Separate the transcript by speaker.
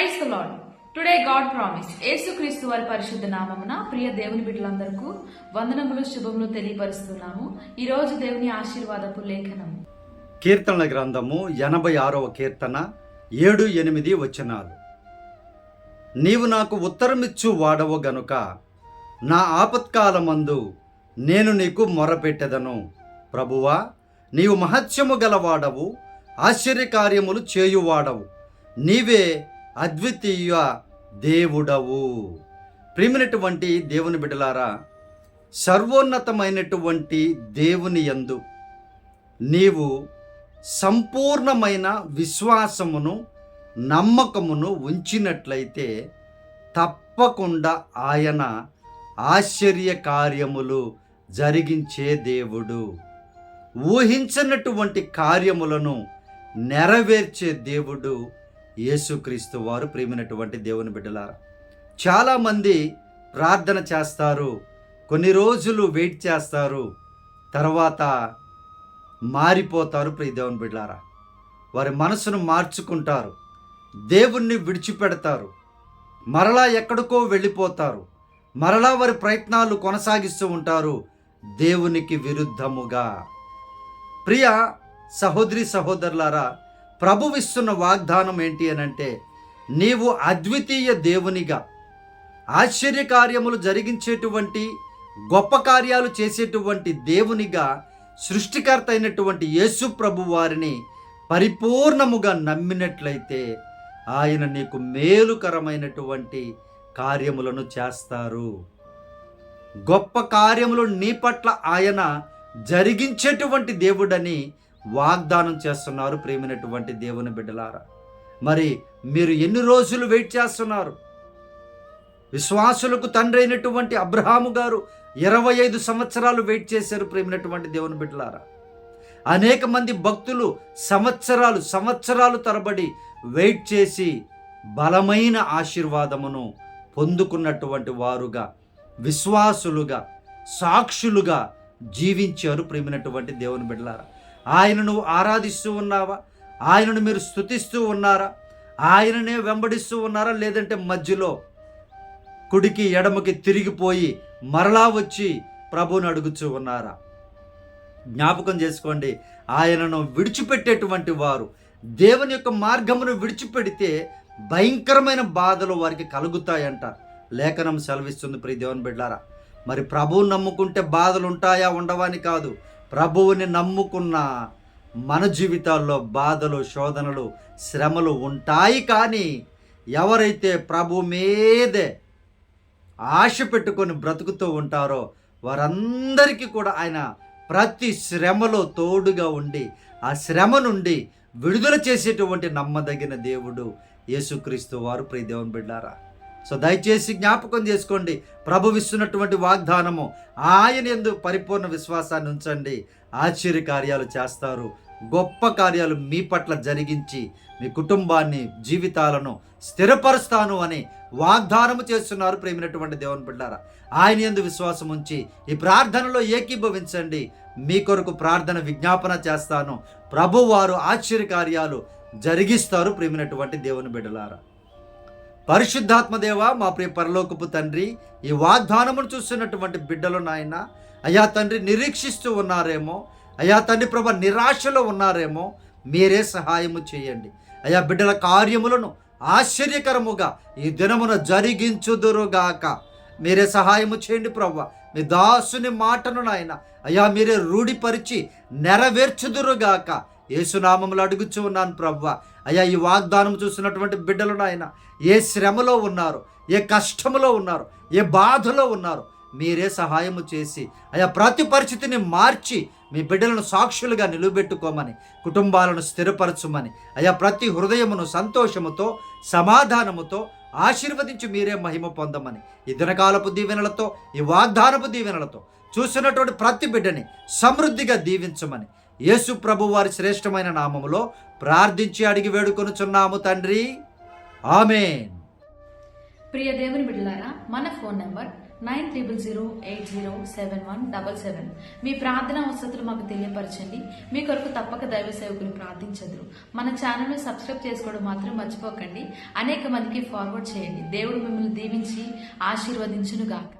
Speaker 1: Praise the Lord today God promise యేసుక్రీస్తు వారి పరిశుద్ధ నామమున ప్రియ దేవుని బిడ్డలందరకు వందనములు శుభములు తెలియపరుస్తున్నాము. ఈ రోజు దేవుని ఆశీర్వాదపు లేఖనము.
Speaker 2: కీర్తనల గ్రంథము ఎనభై ఆరవ కీర్తన ఏడు ఎనిమిది వచనాలు. నీవు నాకు ఉత్తరమిచ్చు వాడవు గనుక నా ఆపత్కాలమందు నేను నీకు మొరపెట్టెదను. ప్రభువా నీవు మహత్యము గలవాడవు ఆశ్చర్యకార్యములు చేయువాడవు. నీవే అద్వితీయ దేవుడవు. ప్రేమినటువంటి దేవుని బిడ్డలారా సర్వోన్నతమైనటువంటి దేవుని యందు నీవు సంపూర్ణమైన విశ్వాసమును నమ్మకమును ఉంచినట్లయితే తప్పకుండా ఆయన ఆశ్చర్య కార్యములు జరిగించే దేవుడు. ఊహించనటువంటి కార్యములను నెరవేర్చే దేవుడు యేసుక్రీస్తు వారు ప్రేమినటువంటి దేవుని బిడ్డలారా చాలామంది ప్రార్థన చేస్తారు కొన్ని రోజులు వెయిట్ చేస్తారు తర్వాత మారిపోతారు ప్రియ దేవుని బిడ్డలారా. వారి మనసును మార్చుకుంటారు దేవుణ్ణి విడిచిపెడతారు మరలా ఎక్కడికో వెళ్ళిపోతారు మరలా వారి ప్రయత్నాలు కొనసాగిస్తూ ఉంటారు దేవునికి విరుద్ధముగా. ప్రియ సహోదరి సహోదరులారా ప్రభువిస్తున్న వాగ్దానం ఏంటి అని అంటే నీవు అద్వితీయ దేవునిగా ఆశ్చర్యకార్యములు జరిగించేటువంటి గొప్ప కార్యాలు చేసేటువంటి దేవునిగా సృష్టికర్త అయినటువంటి యేసు ప్రభు వారిని పరిపూర్ణముగా నమ్మినట్లయితే ఆయన నీకు మేలుకరమైనటువంటి కార్యములను చేస్తారు. గొప్ప కార్యములు నీ పట్ల ఆయన జరిగించేటువంటి దేవుడని వాగ్దానం చేస్తున్నారు ప్రేమినటువంటి దేవుని బిడ్డలారా. మరి మీరు ఎన్ని రోజులు వెయిట్ చేస్తున్నారు? విశ్వాసులకు తండ్రి అయినటువంటి అబ్రహాము గారు ఇరవై ఐదు సంవత్సరాలు వెయిట్ చేశారు ప్రేమినటువంటి దేవుని బిడ్డలారా. అనేక మంది భక్తులు సంవత్సరాలు సంవత్సరాలు తరబడి వెయిట్ చేసి బలమైన ఆశీర్వాదమును పొందుకున్నటువంటి వారుగా విశ్వాసులుగా సాక్షులుగా జీవించారు ప్రేమినటువంటి దేవుని బిడ్డలారా. ఆయనను నువ్వు ఆరాధిస్తూ ఉన్నావా? ఆయనను మీరు స్తుతిస్తూ ఉన్నారా? ఆయననే వెంబడిస్తూ ఉన్నారా? లేదంటే మధ్యలో కుడికి ఎడమకి తిరిగిపోయి మరలా వచ్చి ప్రభువుని అడుగుచూ ఉన్నారా? జ్ఞాపకం చేసుకోండి ఆయనను విడిచిపెట్టేటువంటి వారు దేవుని యొక్క మార్గమును విడిచిపెడితే భయంకరమైన బాధలు వారికి కలుగుతాయంట. లేఖనం సెలవిస్తుంది ప్రియ దేవుని బిడ్డారా. మరి ప్రభువుని నమ్ముకుంటే బాధలు ఉంటాయా ఉండవని కాదు. ప్రభువుని నమ్ముకున్న మన జీవితాల్లో బాధలు శోధనలు శ్రమలు ఉంటాయి కానీ ఎవరైతే ప్రభు మీదే ఆశ పెట్టుకొని బ్రతుకుతూ ఉంటారో వారందరికీ కూడా ఆయన ప్రతి శ్రమలో తోడుగా ఉండి ఆ శ్రమ నుండి విడుదల చేసేటువంటి నమ్మదగిన దేవుడు యేసుక్రీస్తు వారు. ప్రియ దేవుని బిడ్డారా సో దయచేసి జ్ఞాపకం చేసుకోండి. ప్రభు ఇస్తున్నటువంటి వాగ్దానము ఆయన ఎందు పరిపూర్ణ విశ్వాసాన్ని ఉంచండి. ఆశ్చర్య కార్యాలు చేస్తారు. గొప్ప కార్యాలు మీ పట్ల జరిగించి మీ కుటుంబాన్ని జీవితాలను స్థిరపరుస్తాను అని వాగ్దానము చేస్తున్నారు ప్రేమినటువంటి దేవుని బిడ్డారా. ఆయన ఎందు విశ్వాసం ఉంచి ఈ ప్రార్థనలో ఏకీభవించండి. మీ కొరకు ప్రార్థన విజ్ఞాపన చేస్తాను. ప్రభు వారు ఆశ్చర్య కార్యాలు జరిగిస్తారు ప్రేమినటువంటి దేవుని బిడ్డలారా. పరిశుద్ధాత్మదేవ మా ప్రియ పరలోకపు తండ్రి ఈ వాగ్దానమును చూస్తున్నటువంటి బిడ్డలు నాయన అయ్యా తండ్రి నిరీక్షిస్తూ ఉన్నారేమో అయ్యా తండ్రి ప్రభ నిరాశలో ఉన్నారేమో మీరే సహాయము చేయండి. అయ్యా బిడ్డల కార్యములను ఆశ్చర్యకరముగా ఈ దినమున జరిగించుదురుగాక. మీరే సహాయము చేయండి ప్రవ్వ మీ దాసుని మాటను నాయన అయ్యా మీరే రూఢిపరిచి నెరవేర్చుదురుగాక. ఏసునామములు అడుగుచూ ఉన్నాను ప్రవ్వ. అయ్యా ఈ వాగ్దానం చూసినటువంటి బిడ్డలు నాయన ఏ శ్రమలో ఉన్నారు ఏ కష్టములో ఉన్నారు ఏ బాధలో ఉన్నారు మీరే సహాయము చేసి అయా ప్రతి పరిస్థితిని మార్చి మీ బిడ్డలను సాక్షులుగా నిలబెట్టుకోమని కుటుంబాలను స్థిరపరచుమని అయా ప్రతి హృదయమును సంతోషముతో సమాధానముతో ఆశీర్వదించి మీరే మహిమ పొందమని ఈ దినకాలపు దీవెనలతో ఈ వాగ్దానపు దీవెనలతో చూసినటువంటి ప్రతి బిడ్డని సమృద్ధిగా దీవించమని యేసు ప్రభు వారి శ్రేష్టమైన నామములో ప్రార్థించి అడిగి వేడుకొనుచున్నాము తండ్రి. ఆమెన్.
Speaker 1: ప్రియ దేవుని బిడ్డలారా మన phone number nine triple zero eight zero seven one double seven. మీ ప్రార్థన వసతులు మాకు తెలియపరచండి. మీ కొరకు తప్పక దైవ సేవకులు ప్రార్థించదురు. మన ఛానల్ను సబ్స్క్రైబ్ చేసుకోవడం మాత్రం మర్చిపోకండి. అనేక మందికి ఫార్వర్డ్ చేయండి. దేవుడు మిమ్మల్ని దీవించి ఆశీర్వదించునుగాక.